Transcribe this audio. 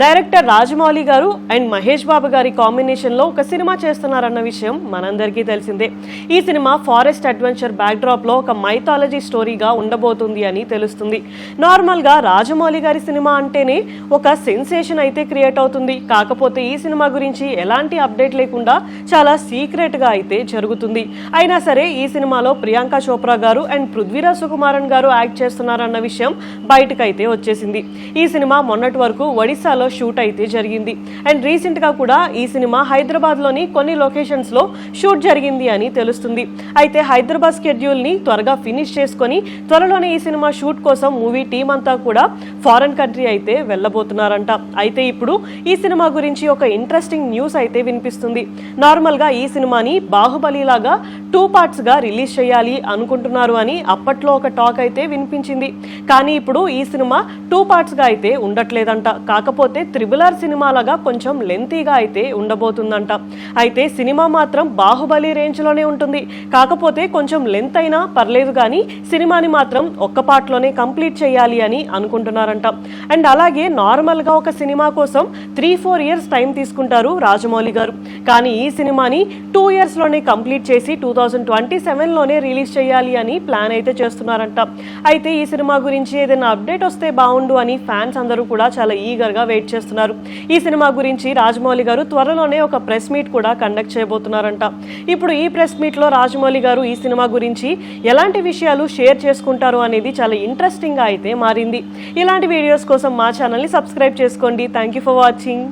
director Rajamouli గారు and Mahesh Babu గారి కాంబినేషన్లో ఒక సినిమా చేస్తున్నారన్న విషయం మనందరికీ తెలిసిందే. ఈ సినిమా ఫారెస్ట్ అడ్వెంచర్ బ్యాక్డ్రాప్లో ఒక మైథాలజీ స్టోరీగా ఉండబోతుంది అని తెలుస్తుంది. నార్మల్గా రాజమౌళి గారి సినిమా అంటేనే ఒక సెన్సేషన్ అయితే క్రియేట్ అవుతుంది. కాకపోతే ఈ సినిమా గురించి ఎలాంటి అప్డేట్ లేకుండా చాలా సీక్రెట్గా అయితే జరుగుతుంది. అయినా సరే ఈ సినిమాలో ప్రియాంక చోప్రా గారు అండ్ పృథ్వీరాజ్ సుకుమారన్ గారు యాక్ట్ చేస్తున్నారన్న విషయం బయటకైతే వచ్చేసింది. ఈ సినిమా మొన్నటి వరకు ఒడిశాలో షూట్ అయితే జరిగింది. అండ్ రీసెంట్గా కూడా ఈ సినిమా హైదరాబాద్లోని కొన్ని లొకేషన్స్లో షూట్ జరిగింది అని తెలుస్తుంది. అయితే హైదరాబాద్ షెడ్యూల్ని త్వరగా ఫినిష్ చేసుకొని త్వరలోనే ఈ సినిమా షూట్ కోసం మూవీ టీం అంతా కూడా ఫారెన్ కంట్రీ అయితే వెళ్ళబోతున్నారంట. అయితే ఇప్పుడు ఈ సినిమా గురించి ఒక ఇంట్రెస్టింగ్ న్యూస్ అయితే వినిపిస్తుంది. నార్మల్గా ఈ సినిమాని బాహుబలి లాగా టూ పార్ట్స్గా రిలీజ్ చేయాలి అనుకుంటున్నారు అని అప్పట్లో ఒక టాక్ అయితే వినిపించింది. కానీ ఇప్పుడు ఈ సినిమా టూ పార్ట్స్గా అయితే ఉండట్లేదంట. కాకపోతే త్రిబుల్ ఆర్ కొంచెం లెంతీగా అయితే ఉండబోతుందంట. అయితే సినిమా మాత్రం బాహుబలి రేంజ్లోనే ఉంటుంది. కాకపోతే కొంచెం లెంత్ అయినా పర్లేదు కానీ సినిమాని మాత్రం ఒక్క పార్ట్లోనే కంప్లీట్ చేయాలి అని అనుకుంటున్నారంట. అండ్ అలాగే నార్మల్గా ఒక సినిమా కోసం త్రీ ఫోర్ ఇయర్స్ టైం తీసుకుంటారు రాజమౌళి గారు. కానీ ఈ సినిమాని టూ ఇయర్స్లోనే కంప్లీట్ చేసి టూ థౌజండ్ ట్వంటీ సెవెన్లోనే రిలీజ్ చేయాలి అని ప్లాన్ అయితే చేస్తున్నారంట. అయితే ఈ సినిమా గురించి ఏదైనా అప్డేట్ వస్తే బాగుండు అని ఫ్యాన్స్ అందరూ కూడా చాలా ఈగర్గా వెయిట్ చేస్తున్నారు. ఈ సినిమా గురించి రాజమౌళి గారు త్వరలోనే ఒక ప్రెస్ మీట్ కూడా కండక్ట్ చేయబోతున్నారంట. ఇప్పుడు ఈ ప్రెస్ మీట్లో రాజమౌళి గారు ఈ సినిమా గురించి ఎలాంటి విషయాలు షేర్ చేసుకుంటారు అనేది చాలా ఇంట్రెస్టింగ్గా అయితే మారింది. ఇలాంటి వీడియోస్ కోసం మా ఛానల్ని సబ్స్క్రైబ్ చేసుకోండి. Thank you for watching.